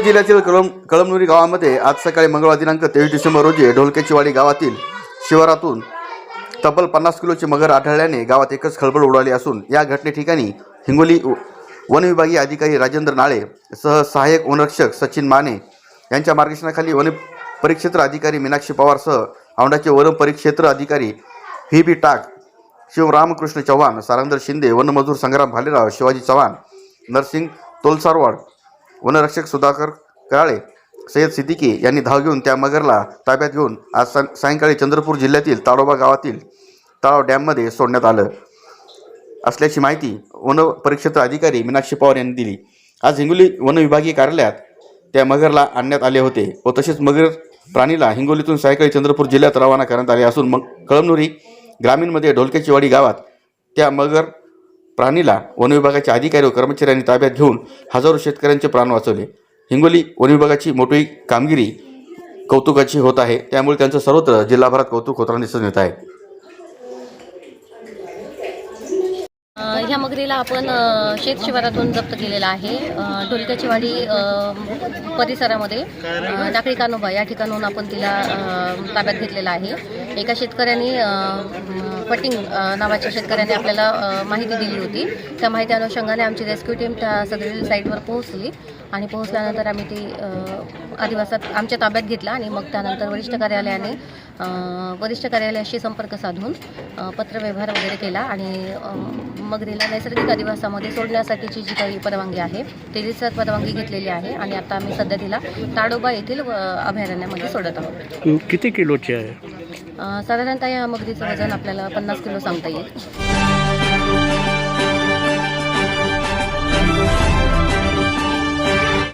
जिल्ह्यातील कळम कळमनुरी गावामध्ये आज सकाळी मंगळवार दिनांक तेवीस डिसेंबर रोजी ढोलकेचीवाडी गावातील शिवारातून तब्बल पन्नास किलोचे मगर आढळल्याने गावात एकच खळबळ उडाली असून या घटने ठिकाणी हिंगोली वनविभागीय अधिकारी राजेंद्र नाळे सह सहाय्यक वनरक्षक सचिन माने यांच्या मार्गदर्शनाखाली वन परिक्षेत्र अधिकारी मीनाक्षी पवारसह औंढाचे वन परिक्षेत्र अधिकारी व्ही बी टाक शिवरामकृष्ण चव्हाण सारंगधर शिंदे वनमजूर संग्राम भालेराव शिवाजी चव्हाण नरसिंग तोलसारवाड वनरक्षक सुधाकर काळे सय्यद सिद्दीकी यांनी धाव घेऊन त्या मगरला ताब्यात घेऊन आज सा- सायंकाळी चंद्रपूर जिल्ह्यातील ताडोबा गावातील तळाव डॅममध्ये सोडण्यात आलं. असल्याची माहिती वन परिक्षेत्र अधिकारी मीनाक्षी पवार यांनी दिली. आज हिंगोली वनविभागीय कार्यालयात त्या मगरला आणण्यात आले होते व तसेच मगर प्राणीला हिंगोलीतून सायंकाळी चंद्रपूर जिल्ह्यात रवाना करण्यात आले असून मग कळमनुरी ग्रामीणमध्ये ढोलकेचीवाडी गावात त्या मगर प्राणीला वनविभागाचे अधिकारी व कर्मचाऱ्यांनी ताब्यात घेऊन हजारो शेतकऱ्यांचे प्राण वाचवले. हिंगोली वनविभागाची मोठी कामगिरी कौतुकाची होत आहे. त्यामुळे त्यांचं सर्वत्र जिल्हाभरात कौतुक होताना दिसून येत आहे. ह्या मगरीला आपण शेत शिवारातून जप्त केलेला आहे. अ, ढोलक्याची वाडी परिसरामध्ये टाकळी कानोबा या ठिकाणून आपण तिला ताब्यात घेतलेला आहे. एका शेतकऱ्यांनी पटिंग नावाच्या शेतकऱ्याने आपल्याला माहिती दिली होती. त्या माहिती अनुषंगाने आमची रेस्क्यू टीम त्या सदरील साईटवर पोहोचली आणि पोहोचल्यानंतर आम्ही ती आदिवासात आमच्या ताब्यात घेतला आणि मग त्यानंतर वरिष्ठ कार्यालयाने वरिष्ठ कार्यालयाशी संपर्क साधून पत्रव्यवहार वगैरे केला आणि मगरीला नैसर्गिक अधिवासामध्ये सोडण्यासाठीची जी काही परवानगी आहे ती रिसर्च परवानगी घेतलेली आहे आणि आता आम्ही सध्या तिला ताडोबा येथील अभयारण्यामध्ये सोडत आहोत. किती किलोची आहे? साधारणतः या मगरीचं वजन आपल्याला पन्नास किलो सांगता येईल.